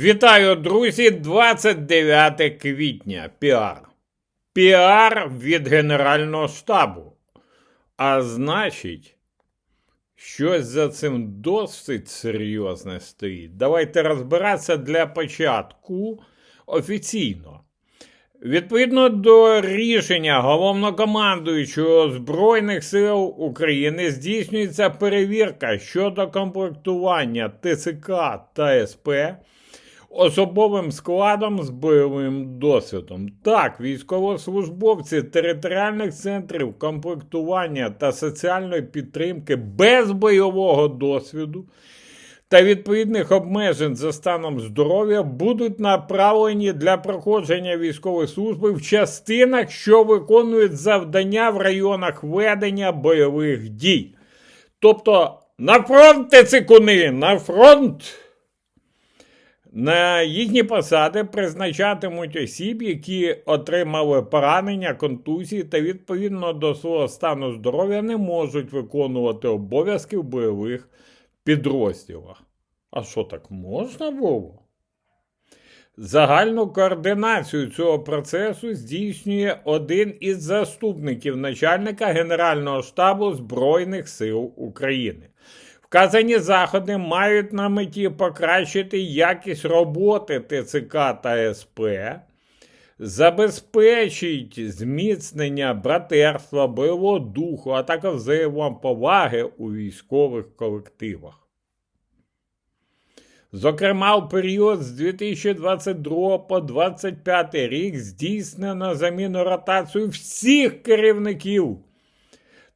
Вітаю, друзі! 29 квітня. Піар. Піар від Генерального штабу. А значить, щось за цим досить серйозне стоїть. Давайте розбиратися для початку офіційно. Відповідно до рішення головнокомандуючого Збройних сил України здійснюється перевірка щодо комплектування ТЦК та СП особовим складом з бойовим досвідом. Так, військовослужбовці територіальних центрів комплектування та соціальної підтримки без бойового досвіду та відповідних обмежень за станом здоров'я будуть направлені для проходження військової служби в частинах, що виконують завдання в районах ведення бойових дій. Тобто на фронт тецикуни, на фронт! На їхні посади призначатимуть осіб, які отримали поранення, контузії та відповідно до свого стану здоров'я не можуть виконувати обов'язки в бойових підрозділах. А що так можна, Вово? Загальну координацію цього процесу здійснює один із заступників начальника Генерального штабу Збройних сил України. Вказані заходи мають на меті покращити якість роботи ТЦК та СП, забезпечить зміцнення братерства, бойового духу, а також взаємоповаги у військових колективах. Зокрема, у період з 2022 по 2025 рік здійснено заміну ротацію всіх керівників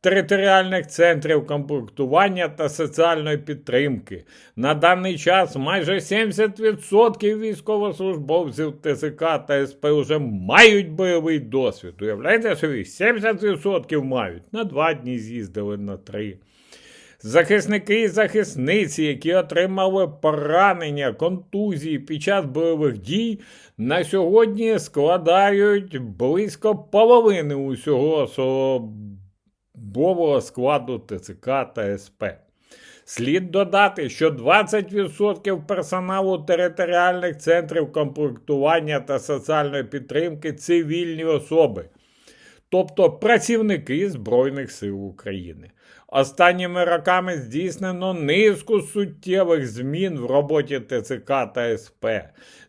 територіальних центрів комплектування та соціальної підтримки. На даний час майже 70% військовослужбовців ТСК та СП вже мають бойовий досвід. Уявляєте собі, 70% мають. На два дні з'їздили на три. Захисники і захисниці, які отримали поранення, контузії під час бойових дій, на сьогодні складають близько половини усього особового складу ТЦК та СП. Слід додати, що 20% персоналу територіальних центрів комплектування та соціальної підтримки цивільні особи, тобто працівники Збройних сил України. Останніми роками здійснено низку суттєвих змін в роботі ТЦК та СП.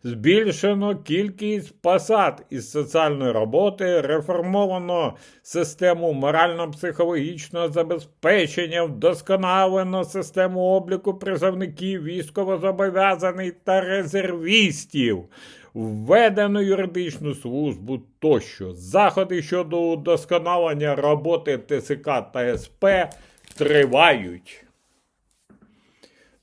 Збільшено кількість посад із соціальної роботи, реформовано систему морально-психологічного забезпечення, вдосконалено систему обліку призовників, військовозобов'язаних та резервістів. Введено юридичну службу тощо. Заходи щодо удосконалення роботи ТСК та СП тривають.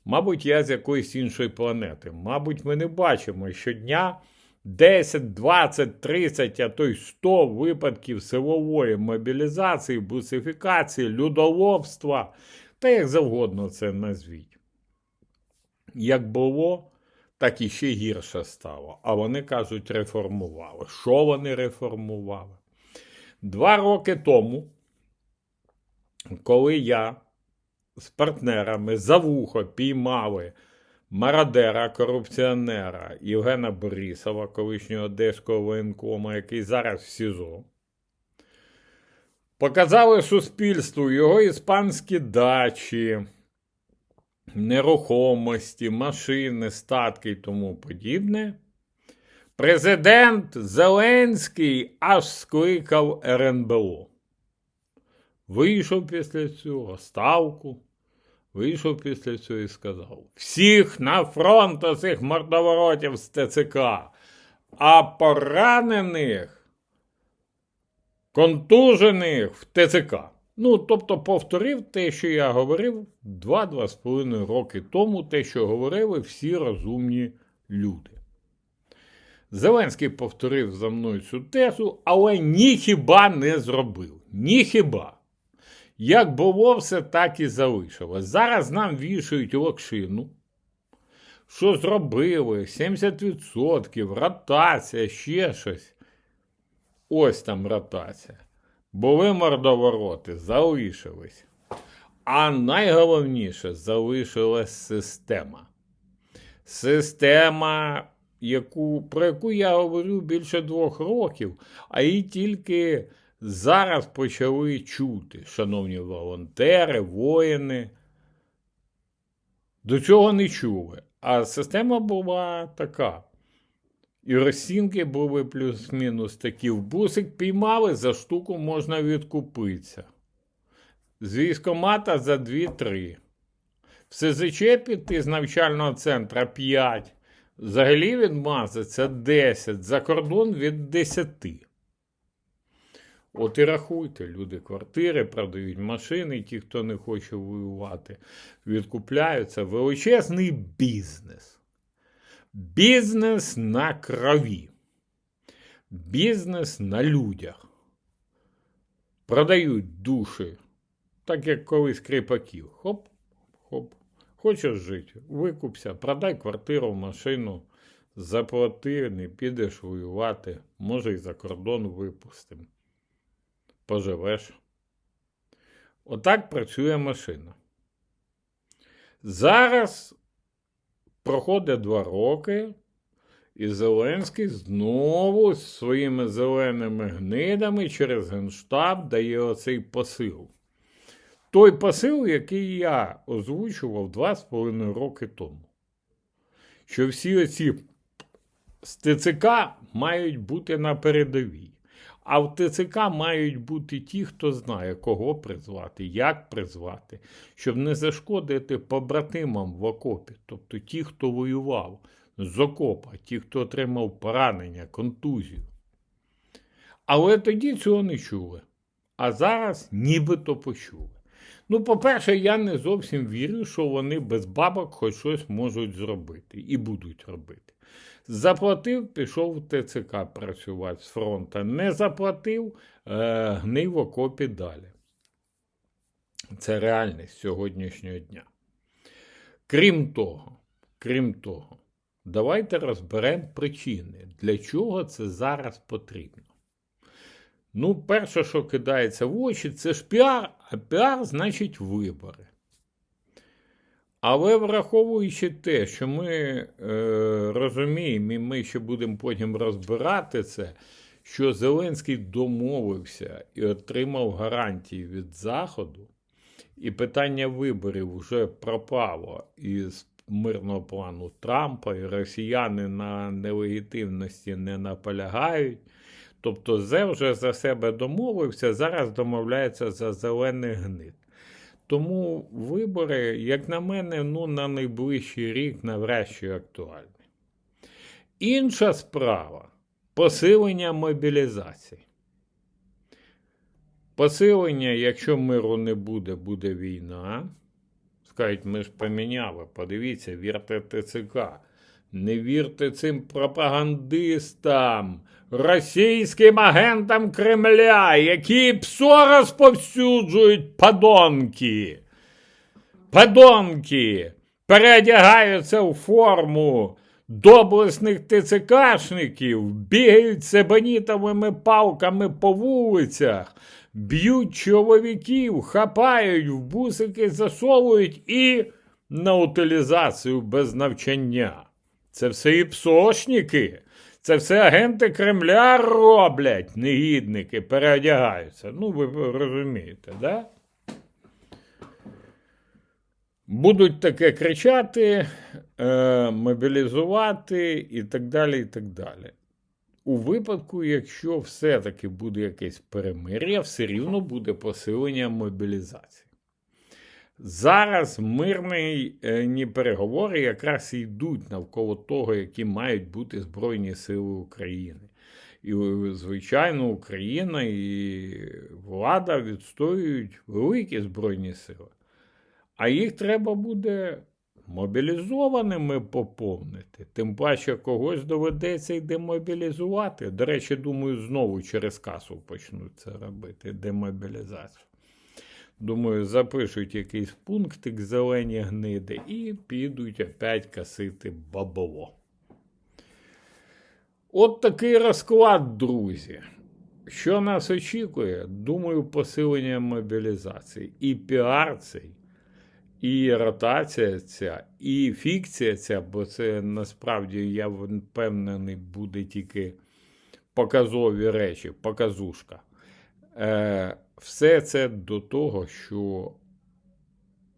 Мабуть, я з якоїсь іншої планети. Мабуть, ми не бачимо щодня 10, 20, 30, а то й 100 випадків силової мобілізації, бусифікації, людоловства, та як завгодно це назвіть. Як було, так і ще гірше стало. А вони кажуть, реформували. Що вони реформували? Два роки тому, коли я з партнерами за вухо піймали мародера, корупціонера Євгена Борисова, колишнього одеського воєнкома, який зараз в СІЗО, показали суспільству його іспанські дачі нерухомості, машини, статки і тому подібне, президент Зеленський аж скликав РНБО. Вийшов після цього ставку, вийшов після цього і сказав: всіх на фронт оцих мордоворотів з ТЦК, а поранених, контужених в ТЦК. Ну, тобто повторив те, що я говорив 2-2 з половиною роки тому, те, що говорили всі розумні люди. Зеленський повторив за мною цю тезу, але ніхіба не зробив. Ніхіба. Як було все, так і залишилось. Зараз нам вішають локшину. Що зробили? 70%, ротація, ще щось. Ось там ротація. Були мордовороти, залишились. А найголовніше залишилась система. система, яку, про яку я говорю більше двох років, а її тільки зараз почали чути, шановні волонтери, воїни. До цього не чули. А система була така. І розцінки були плюс-мінус такі. В бусик піймали, за штуку можна відкупитися. З військомата за 2-3. В СЗЧ піти з навчального центра 5. Взагалі відмазаться 10. За кордон від 10. От і рахуйте, люди квартири, продають машини, ті, хто не хоче воювати, відкупляються. Величезний бізнес. Бізнес на крові. Бізнес на людях. Продають душі, так як колись кріпаків. Хоп, хоп. Хочеш жити, викупся, продай квартиру, машину, заплати, не підеш воювати, може і за кордон випустимо. Поживеш. Отак працює машина. Зараз проходить два роки, і Зеленський знову з своїми зеленими гнидами через Генштаб дає оцей посил. Той посил, який я озвучував два з половиною роки тому. Що всі оці з мають бути на передовій. А в ТЦК мають бути ті, хто знає, кого призвати, як призвати, щоб не зашкодити побратимам в окопі, тобто ті, хто воював з окопа, ті, хто отримав поранення, контузію. Але тоді цього не чули. А зараз нібито почули. Ну, по-перше, я не зовсім вірю, що вони без бабок хоч щось можуть зробити і будуть робити. Заплатив, пішов в ТЦК працювати з фронту. Не заплатив, е, гнив в окопі далі. Це реальність сьогоднішнього дня. Крім того, крім того, давайте розберемо причини, для чого це зараз потрібно. Ну, перше, що кидається в очі, це ж піар, а піар значить вибори. Але враховуючи те, що ми е, розуміємо, і ми ще будемо потім розбирати це, що Зеленський домовився і отримав гарантії від Заходу, і питання виборів вже пропало із мирного плану Трампа, і росіяни на нелегітимності не наполягають. Тобто Зе вже за себе домовився, зараз домовляється за зелений гнид. Тому вибори, як на мене, ну, на найближчий рік навряд чи актуальні. Інша справа посилення мобілізації. Посилення, якщо миру не буде, буде війна. Скажуть, ми ж поміняли. Подивіться, вірте ТЦК. Не вірте цим пропагандистам, російським агентам Кремля, які псо розповсюджують подонки. Подонки переодягаються у форму доблесних ТЦКшників, бігають себанітовими палками по вулицях, б'ють чоловіків, хапають, в бусики засовують і на утилізацію без навчання. Це все і псошники, це все агенти Кремля роблять, негідники, переодягаються. Ну, ви розумієте, да? Будуть таке кричати, е, мобілізувати і так далі. і так далі. У випадку, якщо все-таки буде якесь перемир'я, все рівно буде посилення мобілізації. Зараз мирні е, переговори якраз йдуть навколо того, які мають бути Збройні Сили України. І, звичайно, Україна і влада відстоюють великі Збройні Сили. А їх треба буде мобілізованими поповнити. Тим паче когось доведеться й демобілізувати. До речі, думаю, знову через касу почнуть це робити демобілізацію. Думаю, запишуть якийсь пунктик зелені гниди і підуть опять касити бабло. От такий розклад, друзі. Що нас очікує? Думаю, посилення мобілізації. І піар цей, І ротація ця, і фікція ця, бо це насправді я впевнений, буде тільки показові речі, показушка. Е, все це до того, що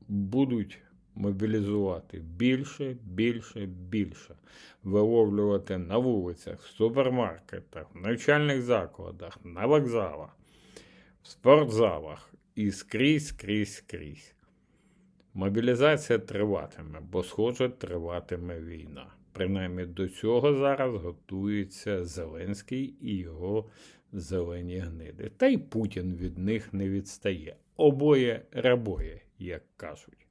будуть мобілізувати більше, більше, більше, виловлювати на вулицях, в супермаркетах, в навчальних закладах, на вокзалах, в спортзалах і скрізь, скрізь, скрізь. Мобілізація триватиме, бо, схоже, триватиме війна. Принаймні до цього зараз готується Зеленський і його зелені гниди. Та й Путін від них не відстає. Обоє рабоє, як кажуть.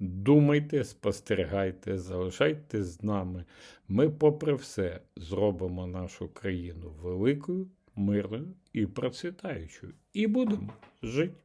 Думайте, спостерігайте, залишайтесь з нами. Ми, попри все, зробимо нашу країну великою, мирною і процвітаючою. І будемо жити.